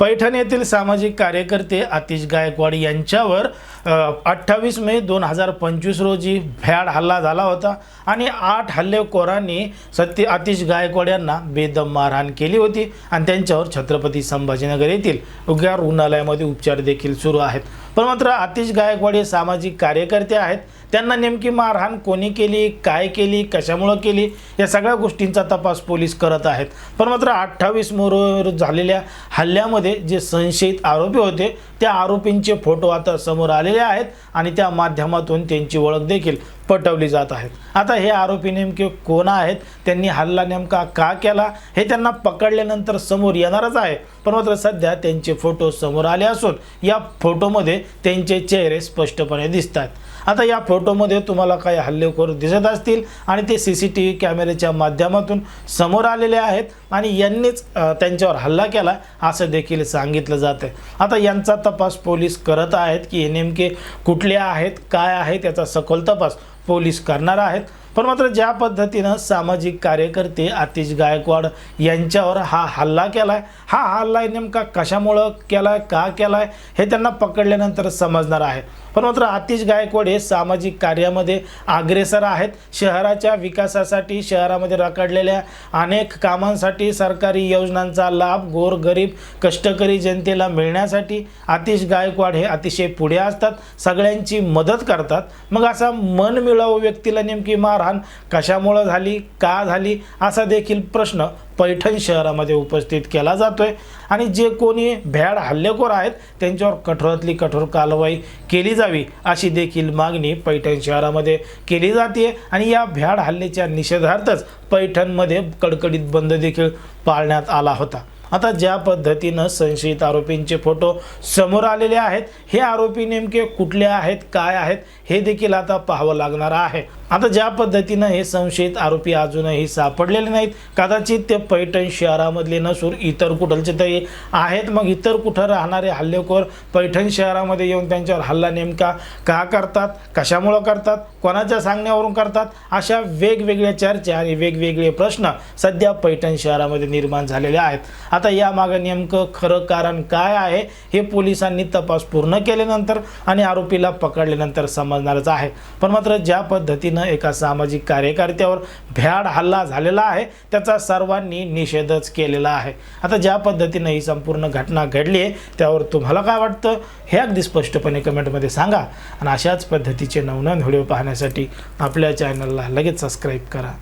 पैठण येथील सामाजिक कार्यकर्ते आतिश गायकवाड यांच्यावर अठ्ठावीस मे दोन हजार पंचवीस रोजी भ्याड हल्ला झाला होता आणि आठ हल्लेखोरांनी सत्य आतिश गायकवाड यांना बेदम मारहाण केली होती आणि त्यांच्यावर छत्रपती संभाजीनगर येथील उग्या रुग्णालयामध्ये उपचार देखील सुरू आहेत. पण मात्र आतिश गायकवाड हे सामाजिक कार्यकर्ते आहेत. त्यांना नेमकी मारहाण कोणी केली काय केली कशामुळं केली या सगळ्या गोष्टींचा तपास पोलीस करत आहेत. पण मात्र अठ्ठावीस मोर झालेल्या हल्ल्यामध्ये जे संशयित आरोपी होते त्या आरोपींचे फोटो आता समोर आलेले आहेत आणि त्या माध्यमातून त्यांची ओळख देखील पटवली जात आहेत आता हे आरोपी नेमके कोण आहेत? त्यांनी हल्ला नेमका का केला? हे त्यांना पकडल्यानंतर समोर येणारच आहे. पण मात्र सध्या त्यांचे फोटो समोर आले असून या फोटोमध्ये त्यांचे चेहरे स्पष्टपणे दिसतात आता या फोटोमध्ये तुम्हाला काही हल्लेखोर दिसत असतील आणि ते सी सी टी व्ही कॅमेऱ्याच्या माध्यमातून समोर आलेले आहेत आणि यांनीच त्यांच्यावर हल्ला केला असं देखील सांगितलं जातं आहे आता यांचा तपास पोलीस करत आहेत की हे नेमके कुठले आहेत काय आहे त्याचा सखोल तपास पोलीस करणार आहेत. पण मात्र ज्या पद्धतीनं सामाजिक कार्यकर्ते आतिश गायकवाड यांच्यावर हा हल्ला केला आहे हा हल्ला नेमका कशामुळं केला आहे का केला आहे हे त्यांना पकडल्यानंतर समजणार आहे. पण मात्र आतिश गायकवाड हे सामाजिक कार्यामध्ये अग्रेसर आहेत. शहराच्या विकासासाठी शहरामध्ये रखडलेल्या अनेक कामांसाठी सरकारी योजनांचा लाभ गोरगरीब कष्टकरी जनतेला मिळण्यासाठी आतिश गायकवाड हे अतिशय पुढे असतात सगळ्यांची मदत करतात. मग असा मन मिळावू व्यक्तीला नेमकी मारहाण कशामुळं झाली का झाली असा देखील प्रश्न पैठण शहरामध्ये उपस्थित केला जातोय. आणि जे कोणी भ्याड हल्लेखोर आहेत त्यांच्यावर कठोरातली कठोर कारवाई केली जावी अशी देखील मागणी पैठण शहरामध्ये केली जाते आणि या भ्याड हल्ल्याच्या निषेधार्थच पैठणमध्ये कडकडीत बंद देखील पाळण्यात आला होता. आता ज्या पद्धतीनं संशयित आरोपींचे फोटो समोर आलेले आहेत हे आरोपी नेमके कुठले आहेत काय आहेत हे देखील आता पाहावं लागणार आहे. आता ज्या पद्धतीनं हे संशयित आरोपी अजूनही सापडलेले नाहीत कदाचित ते पैठण शहरामधले नसून इतर कुठलचे तरी आहेत. मग इतर कुठं राहणारे हल्लेखोर पैठण शहरामध्ये येऊन त्यांच्यावर हल्ला नेमका का करतात कशामुळं करतात कोणाच्या सांगण्यावरून करतात अशा वेगवेगळ्या चर्चा आणि वेगवेगळे प्रश्न सध्या पैठण शहरामध्ये निर्माण झालेले आहेत. आता यामागं नेमकं खरं कारण काय आहे हे पोलिसांनी तपास पूर्ण केल्यानंतर आणि आरोपीला पकडल्यानंतर समज समजणारच आहे. पण मात्र ज्या पद्धतीनं एका सामाजिक कार्यकर्त्यावर भ्याड हल्ला झालेला आहे त्याचा सर्वांनी निषेधच केलेला आहे. आता ज्या पद्धतीनं ही संपूर्ण घटना घडली आहे त्यावर तुम्हाला काय वाटतं? हे अगदी स्पष्टपणे कमेंटमध्ये सांगा. आणि अशाच पद्धतीचे नवनवीन व्हिडिओ पाहण्यासाठी आपल्या चॅनलला लगेच सबस्क्राईब करा.